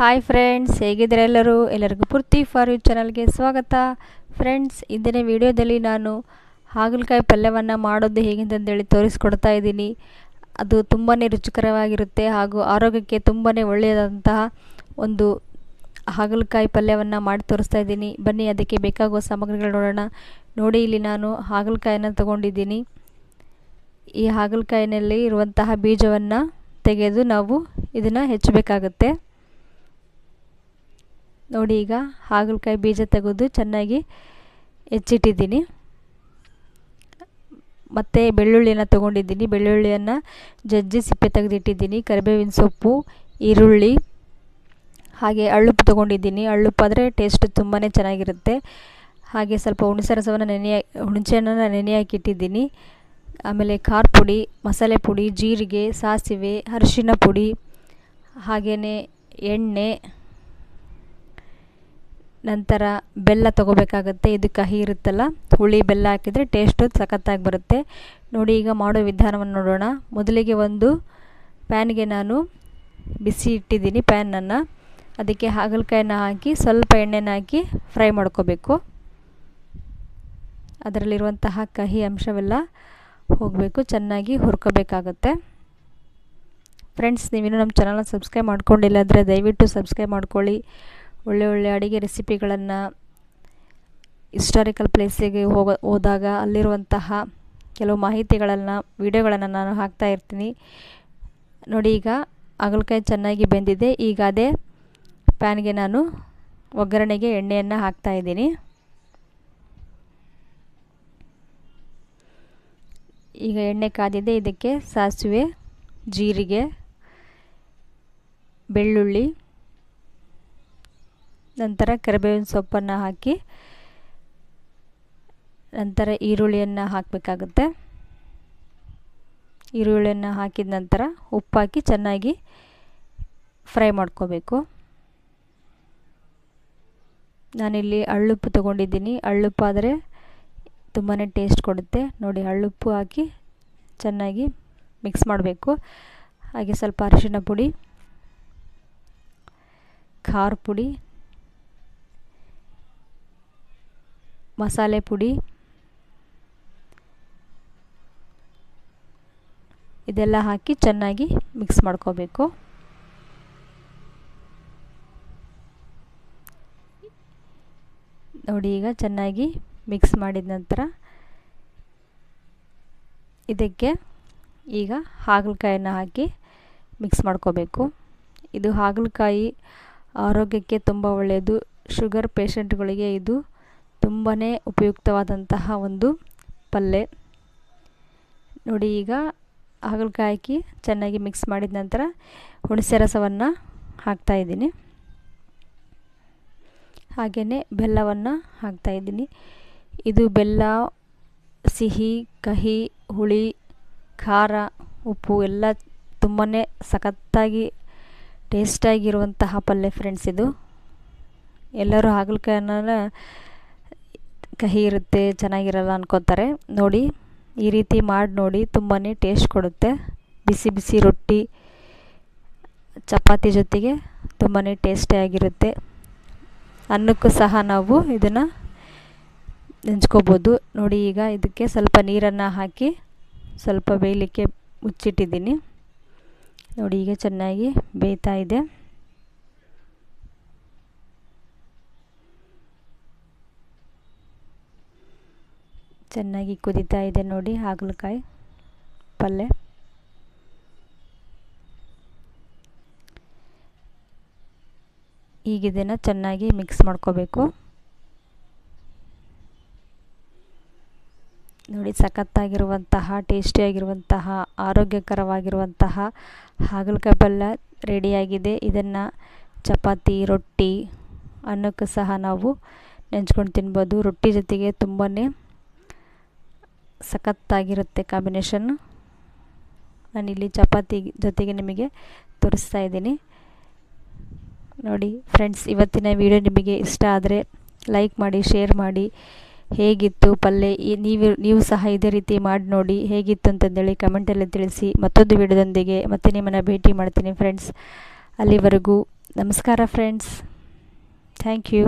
Hi friends ಹೇಗಿದ್ದಾರೆ ಎಲ್ಲರೂ? ಎಲ್ಲರಿಗೂ ಪೂರ್ತಿ ಫಾರ್ ಯು ಚಾನಲ್ಗೆ ಸ್ವಾಗತ. ಫ್ರೆಂಡ್ಸ್ ಇಂದಿನ ವಿಡಿಯೋದಲ್ಲಿ ನಾನು ಹಾಗಲಕಾಯಿ ಪಲ್ಯವನ್ನು ಮಾಡೋದು ಹೇಗೆಂತಂದೇಳಿ ತೋರಿಸ್ಕೊಡ್ತಾ ಇದ್ದೀನಿ. ಅದು ತುಂಬಾ ರುಚಿಕರವಾಗಿರುತ್ತೆ ಹಾಗೂ ಆರೋಗ್ಯಕ್ಕೆ ತುಂಬಾ ಒಳ್ಳೆಯದಂತಹ ಒಂದು ಹಾಗಲಕಾಯಿ ಪಲ್ಯವನ್ನು ಮಾಡಿ ತೋರಿಸ್ತಾ ಇದ್ದೀನಿ. ಬನ್ನಿ, ಅದಕ್ಕೆ ಬೇಕಾಗುವ ಸಾಮಗ್ರಿಗಳು ನೋಡೋಣ. ನೋಡಿ, ಇಲ್ಲಿ ನಾನು ಹಾಗಲಕಾಯನ್ನು ತಗೊಂಡಿದ್ದೀನಿ. ಈ ಹಾಗಲಕಾಯಿನಲ್ಲಿ ಇರುವಂತಹ ಬೀಜವನ್ನು ತೆಗೆದು ನಾವು ಇದನ್ನು ಹೆಚ್ಚಬೇಕಾಗುತ್ತೆ. ನೋಡಿ ಈಗ ಹಾಗಲಕಾಯಿ ಬೀಜ ತೆಗೆದು ಚೆನ್ನಾಗಿ ಹೆಚ್ಚಿಟ್ಟಿದ್ದೀನಿ. ಮತ್ತು ಬೆಳ್ಳುಳ್ಳಿಯನ್ನು ತೊಗೊಂಡಿದ್ದೀನಿ. ಬೆಳ್ಳುಳ್ಳಿಯನ್ನು ಜಜ್ಜಿ ಸಿಪ್ಪೆ ತೆಗೆದಿಟ್ಟಿದ್ದೀನಿ. ಕರಿಬೇವಿನ ಸೊಪ್ಪು, ಈರುಳ್ಳಿ, ಹಾಗೆ ಅಳ್ಳುಪ್ಪು ತೊಗೊಂಡಿದ್ದೀನಿ. ಅಳ್ಳುಪ್ಪಾದರೆ ಟೇಸ್ಟ್ ತುಂಬಾ ಚೆನ್ನಾಗಿರುತ್ತೆ. ಹಾಗೆ ಸ್ವಲ್ಪ ಹುಣಸೆ ರಸವನ್ನು ನೆನೆ, ಹುಣಸೆಹಣ್ಣನ್ನು ನೆನೆ ಹಾಕಿಟ್ಟಿದ್ದೀನಿ. ಆಮೇಲೆ ಖಾರ ಪುಡಿ, ಮಸಾಲೆ ಪುಡಿ, ಜೀರಿಗೆ, ಸಾಸಿವೆ, ಅರಿಶಿನ ಪುಡಿ ಹಾಗೆಯೇ ಎಣ್ಣೆ ನಂತರ ಬೆಲ್ಲ ತೊಗೋಬೇಕಾಗತ್ತೆ. ಇದು ಕಹಿ ಇರುತ್ತಲ್ಲ, ಹುಳಿ ಬೆಲ್ಲ ಹಾಕಿದರೆ ಟೇಸ್ಟು ಸಖತ್ತಾಗಿ ಬರುತ್ತೆ. ನೋಡಿ, ಈಗ ಮಾಡೋ ವಿಧಾನವನ್ನು ನೋಡೋಣ. ಮೊದಲಿಗೆ ಒಂದು ಪ್ಯಾನ್ಗೆ ನಾನು ಬಿಸಿ ಇಟ್ಟಿದ್ದೀನಿ ಪ್ಯಾನನ್ನು. ಅದಕ್ಕೆ ಹಾಗಲಕಾಯಿನ ಹಾಕಿ, ಸ್ವಲ್ಪ ಎಣ್ಣೆನ ಹಾಕಿ ಫ್ರೈ ಮಾಡ್ಕೋಬೇಕು. ಅದರಲ್ಲಿರುವಂತಹ ಕಹಿ ಅಂಶವೆಲ್ಲ ಹೋಗಬೇಕು, ಚೆನ್ನಾಗಿ ಹುರ್ಕೋಬೇಕಾಗತ್ತೆ. ಫ್ರೆಂಡ್ಸ್, ನೀವಿನ್ನೂ ನಮ್ಮ ಚಾನಲ್ನ ಸಬ್ಸ್ಕ್ರೈಬ್ ಮಾಡ್ಕೊಂಡಿಲ್ಲ ಅಂದರೆ ದಯವಿಟ್ಟು ಸಬ್ಸ್ಕ್ರೈಬ್ ಮಾಡ್ಕೊಳ್ಳಿ. ಒಳ್ಳೆ ಒಳ್ಳೆ ಅಡುಗೆ ರೆಸಿಪಿಗಳನ್ನು ಹಿಸ್ಟಾರಿಕಲ್ ಪ್ಲೇಸಿಗೆ ಹೋಗ, ಹೋದಾಗ ಅಲ್ಲಿರುವಂತಹ ಕೆಲವು ಮಾಹಿತಿಗಳನ್ನು, ವಿಡಿಯೋಗಳನ್ನು ನಾನು ಹಾಕ್ತಾ ಇರ್ತೀನಿ. ನೋಡಿ ಈಗ ಹಾಗಲಕಾಯಿ ಚೆನ್ನಾಗಿ ಬೆಂದಿದೆ. ಈಗ ಅದೇ ಪ್ಯಾನ್ಗೆ ನಾನು ಒಗ್ಗರಣೆಗೆ ಎಣ್ಣೆಯನ್ನು ಹಾಕ್ತಾಯಿದ್ದೀನಿ ಈಗ ಎಣ್ಣೆ ಕಾದಿದೆ. ಇದಕ್ಕೆ ಸಾಸಿವೆ, ಜೀರಿಗೆ, ಬೆಳ್ಳುಳ್ಳಿ ನಂತರ ಕರಿಬೇವಿನ ಸೊಪ್ಪನ್ನು ಹಾಕಿ, ನಂತರ ಈರುಳ್ಳಿಯನ್ನು ಹಾಕಬೇಕಾಗುತ್ತೆ. ಈರುಳ್ಳಿಯನ್ನು ಹಾಕಿದ ನಂತರ ಉಪ್ಪು ಹಾಕಿ ಚೆನ್ನಾಗಿ ಫ್ರೈ ಮಾಡ್ಕೋಬೇಕು. ನಾನಿಲ್ಲಿ ಹಳ್ಳುಪ್ಪು ತೊಗೊಂಡಿದ್ದೀನಿ. ಹಳ್ಳುಪ್ಪಾದರೆ ತುಂಬಾ ಟೇಸ್ಟ್ ಕೊಡುತ್ತೆ. ನೋಡಿ ಹಳ್ಳುಪ್ಪು ಹಾಕಿ ಚೆನ್ನಾಗಿ ಮಿಕ್ಸ್ ಮಾಡಬೇಕು. ಹಾಗೆ ಸ್ವಲ್ಪ ಅರಿಶಿನ ಪುಡಿ, ಖಾರ ಪುಡಿ ಮಸಾಲೆ ಪುಡಿ. ಇದೆಲ್ಲ ಹಾಕಿ ಚೆನ್ನಾಗಿ ಮಿಕ್ಸ್ ಮಾಡ್ಕೋಬೇಕು. ನೋಡಿ ಈಗ ಚೆನ್ನಾಗಿ ಮಿಕ್ಸ್ ಮಾಡಿದ ನಂತರ ಇದಕ್ಕೆ ಈಗ ಹಾಗಲಕಾಯನ್ನು ಹಾಕಿ ಮಿಕ್ಸ್ ಮಾಡ್ಕೋಬೇಕು. ಇದು ಹಾಗಲಕಾಯಿ ಆರೋಗ್ಯಕ್ಕೆ ತುಂಬ ಒಳ್ಳೆಯದು. ಶುಗರ್ ಪೇಷಂಟ್ಗಳಿಗೆ ಇದು ತುಂಬಾ ಉಪಯುಕ್ತವಾದಂತಹ ಒಂದು ಪಲ್ಯ ನೋಡಿ ಈಗ ಹಾಗಲಕಾಯಿ ಹಾಕಿ ಚೆನ್ನಾಗಿ ಮಿಕ್ಸ್ ಮಾಡಿದ ನಂತರ ಹುಣಸೆ ರಸವನ್ನು ಹಾಕ್ತಾಯಿದ್ದೀನಿ ಹಾಗೆಯೇ ಬೆಲ್ಲವನ್ನು ಹಾಕ್ತಾಯಿದ್ದೀನಿ ಇದು ಬೆಲ್ಲ, ಸಿಹಿ, ಕಹಿ, ಹುಳಿ, ಖಾರ, ಉಪ್ಪು ಎಲ್ಲ ತುಂಬಾ ಸಖತ್ತಾಗಿ ಟೇಸ್ಟಾಗಿರುವಂತಹ ಪಲ್ಯ ಫ್ರೆಂಡ್ಸ್ ಇದು. ಎಲ್ಲರೂ ಹಾಗಲಕಾಯನ್ನ ಕಹಿ ಇರುತ್ತೆ, ಚೆನ್ನಾಗಿರಲ್ಲ ಅನ್ಕೋತಾರೆ. ನೋಡಿ, ಈ ರೀತಿ ಮಾಡಿ ನೋಡಿ ತುಂಬಾ ಟೇಸ್ಟ್ ಕೊಡುತ್ತೆ. ಬಿಸಿ ಬಿಸಿ ರೊಟ್ಟಿ, ಚಪಾತಿ ಜೊತೆಗೆ ತುಂಬಾ ಟೇಸ್ಟಿಯಾಗಿರುತ್ತೆ ಅನ್ನಕ್ಕೂ ಸಹ ನಾವು ಇದನ್ನು ನೆಂಚ್ಕೋಬೋದು. ನೋಡಿ, ಈಗ ಇದಕ್ಕೆ ಸ್ವಲ್ಪ ನೀರನ್ನು ಹಾಕಿ ಸ್ವಲ್ಪ ಬೇಯಲಿಕ್ಕೆ ಮುಚ್ಚಿಟ್ಟಿದ್ದೀನಿ. ನೋಡಿ, ಈಗ ಚೆನ್ನಾಗಿ ಬೇಯ್ತಾ ಇದೆ. ಚೆನ್ನಾಗಿ ಕುದೀತಾ ಇದೆ ನೋಡಿ, ಹಾಗಲಕಾಯಿ ಪಲ್ಯ ಈಗ ಇದನ್ನು ಚೆನ್ನಾಗಿ ಮಿಕ್ಸ್ ಮಾಡ್ಕೋಬೇಕು. ನೋಡಿ, ಸಖತ್ತಾಗಿರುವಂತಹ, ಟೇಸ್ಟಿಯಾಗಿರುವಂತಹ, ಆರೋಗ್ಯಕರವಾಗಿರುವಂತಹ ಹಾಗಲಕಾಯಿ ಪಲ್ಯ ರೆಡಿಯಾಗಿದೆ. ಇದನ್ನು ಚಪಾತಿ, ರೊಟ್ಟಿ ಅನ್ನಕ್ಕೂ ಸಹ ನಾವು ನೆಂಚ್ಕೊಂಡು ತಿನ್ಬೋದು. ರೊಟ್ಟಿ ಜೊತೆಗೆ ತುಂಬಾ ಸಖತ್ತಾಗಿರುತ್ತೆ ಕಾಂಬಿನೇಷನ್ನು ನಾನಿಲ್ಲಿ ಚಪಾತಿ ಜೊತೆಗೆ ನಿಮಗೆ ತೋರಿಸ್ತಾ ಇದ್ದೀನಿ. ನೋಡಿ ಫ್ರೆಂಡ್ಸ್ ಇವತ್ತಿನ ವಿಡಿಯೋ ನಿಮಗೆ ಇಷ್ಟ ಆದರೆ ಲೈಕ್ ಮಾಡಿ ಶೇರ್ ಮಾಡಿ. ಹೇಗಿತ್ತು ಪಲ್ಯ ನೀವು ನೀವು ಸಹ ಇದೇ ರೀತಿ ಮಾಡಿ ನೋಡಿ ಹೇಗಿತ್ತು ಅಂತಂದೇಳಿ ಕಮೆಂಟಲ್ಲಿ ತಿಳಿಸಿ. ಮತ್ತೊಂದು ವಿಡಿಯೋದೊಂದಿಗೆ ಮತ್ತೆ ನಿಮ್ಮನ್ನು ಭೇಟಿ ಮಾಡ್ತೀನಿ ಫ್ರೆಂಡ್ಸ್ ಅಲ್ಲಿವರೆಗೂ ನಮಸ್ಕಾರ ಫ್ರೆಂಡ್ಸ್ ಥ್ಯಾಂಕ್ ಯು